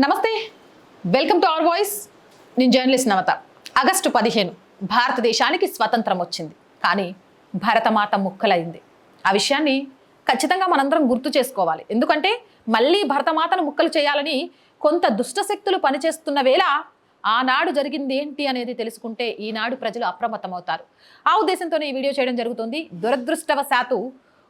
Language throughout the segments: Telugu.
నమస్తే. వెల్కమ్ టు అవర్ వాయిస్ నేను జర్నలిస్ట్ నవత. ఆగస్టు పదిహేను భారతదేశానికి స్వతంత్రం వచ్చింది. కానీ భరతమాత ముక్కలైంది. ఆ విషయాన్ని ఖచ్చితంగా మనందరం గుర్తు చేసుకోవాలి. ఎందుకంటే మళ్ళీ భరతమాతను ముక్కలు చేయాలని కొంత దుష్టశక్తులు పనిచేస్తున్న వేళ ఆనాడు జరిగింది ఏంటి అనేది తెలుసుకుంటే ఈనాడు ప్రజలు అప్రమత్తమవుతారు. ఆ ఉద్దేశంతోనే ఈ వీడియో చేయడం జరుగుతుంది. దురదృష్టవశాత్తు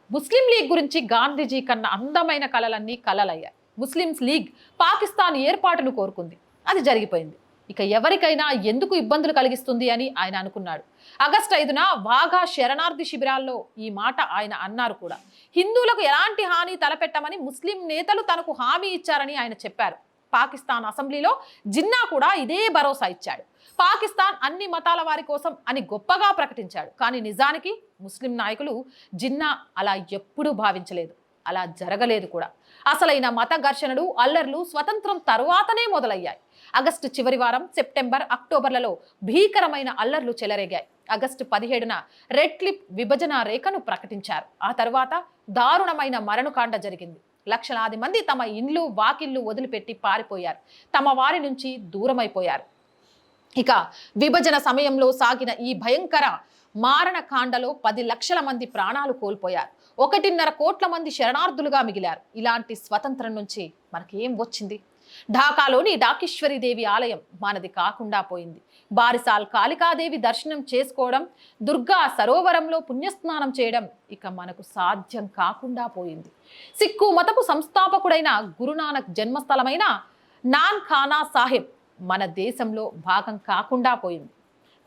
ముస్లిం లీగ్ గురించి గాంధీజీ కన్నా అందమైన కళలన్నీ కళలయ్యాయి ముస్లిమ్స్ లీగ్ పాకిస్తాన్ ఏర్పాటును కోరుకుంది. అది జరిగిపోయింది. ఇక ఎవరికైనా ఎందుకు ఇబ్బందులు కలిగిస్తుంది అని ఆయన అనుకున్నాడు. ఆగస్టు ఐదున వాఘా శరణార్థి శిబిరాల్లో ఈ మాట ఆయన అన్నారు కూడా. హిందువులకు ఎలాంటి హాని తలపెట్టమని ముస్లిం నేతలు తనకు హామీ ఇచ్చారని ఆయన చెప్పారు. పాకిస్తాన్ అసెంబ్లీలో జిన్నా కూడా ఇదే భరోసా ఇచ్చాడు. పాకిస్తాన్ అన్ని మతాల వారి కోసం అని గొప్పగా ప్రకటించాడు. కానీ నిజానికి ముస్లిం నాయకులు జిన్నా అలా ఎప్పుడూ భావించలేదు. అలా జరగలేదు కూడా. అసలైన మత ఘర్షణలు అల్లర్లు స్వతంత్రం తరువాతనే మొదలయ్యాయి. ఆగస్టు చివరి వారం సెప్టెంబర్ అక్టోబర్లలో భీకరమైన అల్లర్లు చెలరేగాయి. ఆగస్టు పదిహేడున రెడ్క్లిప్ విభజన రేఖను ప్రకటించారు. ఆ తర్వాత దారుణమైన మరణకాండ జరిగింది. లక్షలాది మంది తమ ఇండ్లు వాకిళ్ళు వదిలిపెట్టి పారిపోయారు. తమ వారి నుంచి దూరమైపోయారు. ఇక విభజన సమయంలో సాగిన ఈ భయంకర మారణకాండలో పది లక్షల మంది ప్రాణాలు కోల్పోయారు. ఒకటిన్నర కోట్ల మంది శరణార్థులుగా మిగిలారు. ఇలాంటి స్వతంత్రం నుంచి మనకేం వచ్చింది? ఢాకాలోని డాకేశ్వరిదేవి ఆలయం మనది కాకుండా పోయింది. బారిసాల్ కాళికాదేవి దర్శనం చేసుకోవడం దుర్గా సరోవరంలో పుణ్యస్నానం చేయడం ఇక మనకు సాధ్యం కాకుండా పోయింది. సిక్కు మతపు సంస్థాపకుడైన గురునానక్ జన్మస్థలమైన నాన్ ఖానా సాహెబ్ మన దేశంలో భాగం కాకుండా పోయింది.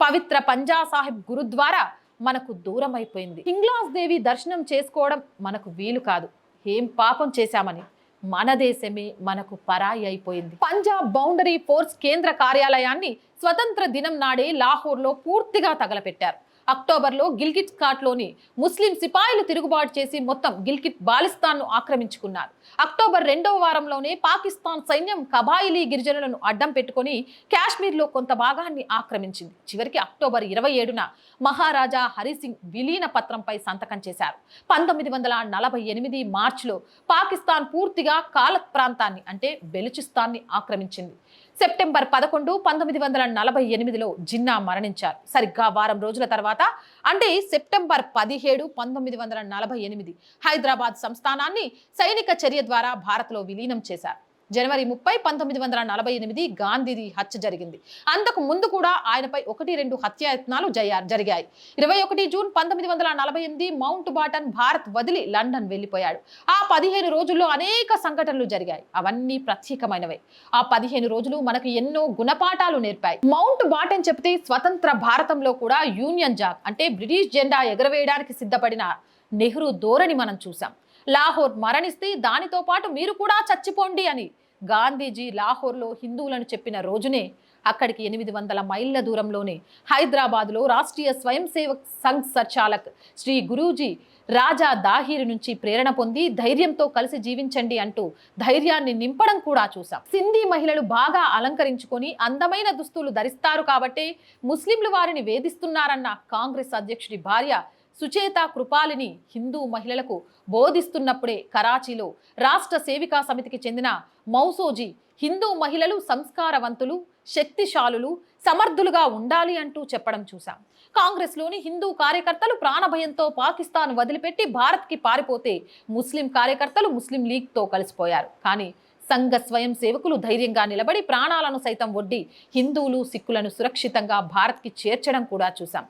పవిత్ర పంజా సాహెబ్ గురుద్వారా మనకు దూరం అయిపోయింది హింగ్లాస్ దేవి దర్శనం చేసుకోవడం మనకు వీలు కాదు. ఏం పాపం చేశామని? మన దేశమే మనకు పరాయి అయిపోయింది. పంజాబ్ బౌండరీ ఫోర్స్ కేంద్ర కార్యాలయాన్ని స్వతంత్ర దినం నాడే లాహోర్లో పూర్తిగా తగలపెట్టారు. అక్టోబర్లో గిల్గిట్ ఘాట్లోని ముస్లిం సిపాయిలు తిరుగుబాటు చేసి మొత్తం గిల్గిట్ బాలిస్తాన్ను ఆక్రమించుకున్నారు. అక్టోబర్ రెండవ వారంలోనే పాకిస్తాన్ సైన్యం కబాయిలీ గిరిజనులను అడ్డం పెట్టుకొని కాశ్మీర్లో కొంత భాగాన్ని ఆక్రమించింది. చివరికి అక్టోబర్ ఇరవై ఏడున మహారాజా హరిసింగ్ విలీన పత్రంపై సంతకం చేశారు. పంతొమ్మిది వందల నలభై ఎనిమిది మార్చిలో పాకిస్తాన్ పూర్తిగా కాలత్ ప్రాంతాన్ని అంటే బెలుచిస్తాన్ని ఆక్రమించింది. సెప్టెంబర్ పదకొండు పంతొమ్మిది వందల నలభై ఎనిమిదిలో జిన్నా మరణించారు. సరిగ్గా వారం రోజుల తర్వాత అంటే సెప్టెంబర్ పదిహేడు పంతొమ్మిది వందల నలభై ఎనిమిది హైదరాబాద్ సంస్థానాన్ని సైనిక చర్య ద్వారా భారత్లో విలీనం చేశారు. జనవరి ముప్పై పంతొమ్మిది వందల నలభై ఎనిమిది గాంధీది హత్య జరిగింది. అంతకు ముందు కూడా ఆయనపై ఒకటి రెండు హత్యాయత్నాలు జయ- జరిగాయి. ఇరవై ఒకటి జూన్ పంతొమ్మిది వందల నలభై ఎనిమిది మౌంట్ బాటన్ భారత్ వదిలి లండన్ వెళ్ళిపోయాడు. ఆ పదిహేను రోజుల్లో అనేక సంఘటనలు జరిగాయి. అవన్నీ ప్రత్యేకమైనవే. ఆ పదిహేను రోజులు మనకు ఎన్నో గుణపాఠాలు నేర్పాయి. మౌంట్ బాటన్ చెప్తే స్వతంత్ర భారతంలో కూడా యూనియన్ జాక్ అంటే బ్రిటిష్ జెండా ఎగరవేయడానికి సిద్ధపడిన నెహ్రూ ధోరణి మనం చూసాం లాహోర్ మరణిస్తే దానితో పాటు మీరు కూడా చచ్చిపోండి అని గాంధీజీ లాహోర్లో హిందువులను చెప్పిన రోజునే అక్కడికి ఎనిమిది వందల మైళ్ళ దూరంలోనే హైదరాబాద్లో రాష్ట్రీయ స్వయం సేవక్ సంఘ్ సంచాలక్ శ్రీ గురూజీ రాజా దాహిరి నుంచి ప్రేరణ పొంది ధైర్యంతో కలిసి జీవించండి అంటూ ధైర్యాన్ని నింపడం కూడా చూసాం సింధీ మహిళలు బాగా అలంకరించుకొని అందమైన దుస్తులు ధరిస్తారు కాబట్టి ముస్లింలు వారిని వేధిస్తున్నారన్న కాంగ్రెస్ అధ్యక్షుడి భార్య సుచేత కృపాలిని హిందూ మహిళలకు బోధిస్తున్నప్పుడే కరాచీలో రాష్ట్ర సేవికా సమితికి చెందిన మౌసోజీ హిందూ మహిళలు సంస్కారవంతులు శక్తిశాలులు సమర్థులుగా ఉండాలి అంటూ చెప్పడం చూశాం. కాంగ్రెస్లోని హిందూ కార్యకర్తలు ప్రాణభయంతో పాకిస్తాన్ వదిలిపెట్టి భారత్కి పారిపోతే ముస్లిం కార్యకర్తలు ముస్లిం లీగ్తో కలిసిపోయారు. కానీ సంఘ స్వయం సేవకులు ధైర్యంగా నిలబడి ప్రాణాలను సైతం ఒడ్డి హిందువులు సిక్కులను సురక్షితంగా భారత్కి చేర్చడం కూడా చూసాం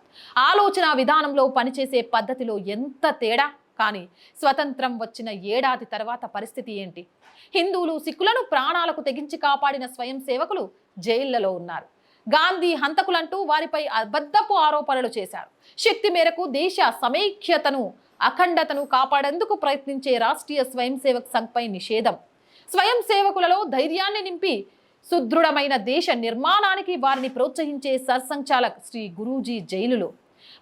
ఆలోచన విధానంలో పనిచేసే పద్ధతిలో ఎంత తేడా? కానీ స్వతంత్రం వచ్చిన ఏడాది తర్వాత పరిస్థితి ఏంటి? హిందువులు సిక్కులను ప్రాణాలకు తెగించి కాపాడిన స్వయం సేవకులు జైళ్ళలో ఉన్నారు. గాంధీ హంతకులంటూ వారిపై అబద్ధపు ఆరోపణలు చేశారు. శక్తి మేరకు దేశ సమైక్యతను అఖండతను కాపాడేందుకు ప్రయత్నించే రాష్ట్రీయ స్వయం సేవక్ సంఘ్పై నిషేధం. స్వయం సేవకులలో ధైర్యాన్ని నింపి సుదృఢమైన దేశ నిర్మాణానికి వారిని ప్రోత్సహించే సర్సంచాలక్ శ్రీ గురూజీ జైలులో.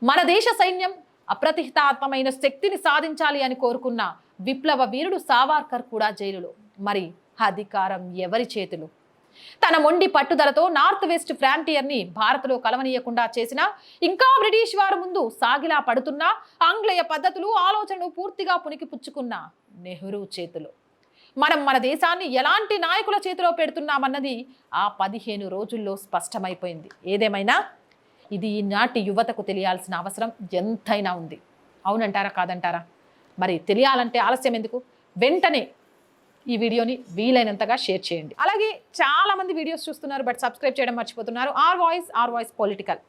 మన దేశ సైన్యం అప్రతిహితాత్మమైన శక్తిని సాధించాలి అని కోరుకున్న విప్లవ వీరుడు సావార్కర్ కూడా జైలులో. మరి అధికారం ఎవరి చేతులు? తన మొండి పట్టుదలతో నార్త్ వెస్ట్ ఫ్రాంటియర్ని భారత్లో కలవనీయకుండా చేసిన ఇంకా బ్రిటిష్ వారి ముందు సాగిలా పడుతున్న ఆంగ్లేయ పద్ధతులు ఆలోచనలు పూర్తిగా పుణికి పుచ్చుకున్న నెహ్రూ చేతులు. మనం మన దేశాన్ని ఎలాంటి నాయకుల చేతిలో పెడుతున్నామన్నది ఆ పదిహేను రోజుల్లో స్పష్టమైపోయింది. ఏదేమైనా ఇది ఈనాటి యువతకు తెలియాల్సిన అవసరం ఎంతైనా ఉంది. అవునంటారా కాదంటారా? మరి తెలియాలంటే ఆలస్యం ఎందుకు? వెంటనే ఈ వీడియోని వీలైనంతగా షేర్ చేయండి. అలాగే చాలామంది వీడియోస్ చూస్తున్నారు బట్ సబ్స్క్రైబ్ చేయడం మర్చిపోతున్నారు. R voice R voice political.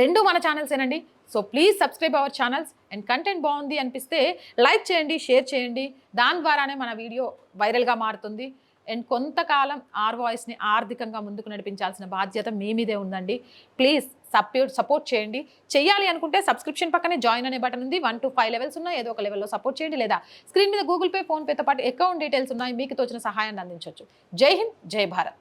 రెండు మన ఛానల్స్ ఏనండి so please subscribe our channels and content బాగుంది అనిపిస్తే లైక్ చేయండి షేర్ చేయండి. దాని ద్వారానే మన వీడియో వైరల్గా మారుతుంది. అండ్ కొంతకాలం ఆర్ వాయిస్ని ఆర్థికంగా ముందుకు నడిపించాల్సిన బాధ్యత మీ మీదే ఉందండి. ప్లీజ్ సపోర్ట్ సపోర్ట్ చేయండి. చేయాలి అనుకుంటే సబ్స్క్రిప్షన్ పక్కనే జాయిన్ అనే బటన్ ఉంది. వన్ టు ఫైవ్ లెవెల్స్ ఉన్నాయి. ఏదో ఒక లెవెల్లో సపోర్ట్ చేయండి. లేదా స్క్రీన్ మీద గూగుల్ పే ఫోన్పేతో పాటు అకౌంట్ డీటెయిల్స్ ఉన్నాయి. మీకు తోచిన సహాయాన్ని అందించవచ్చు. జై హింద్ జై భారత్.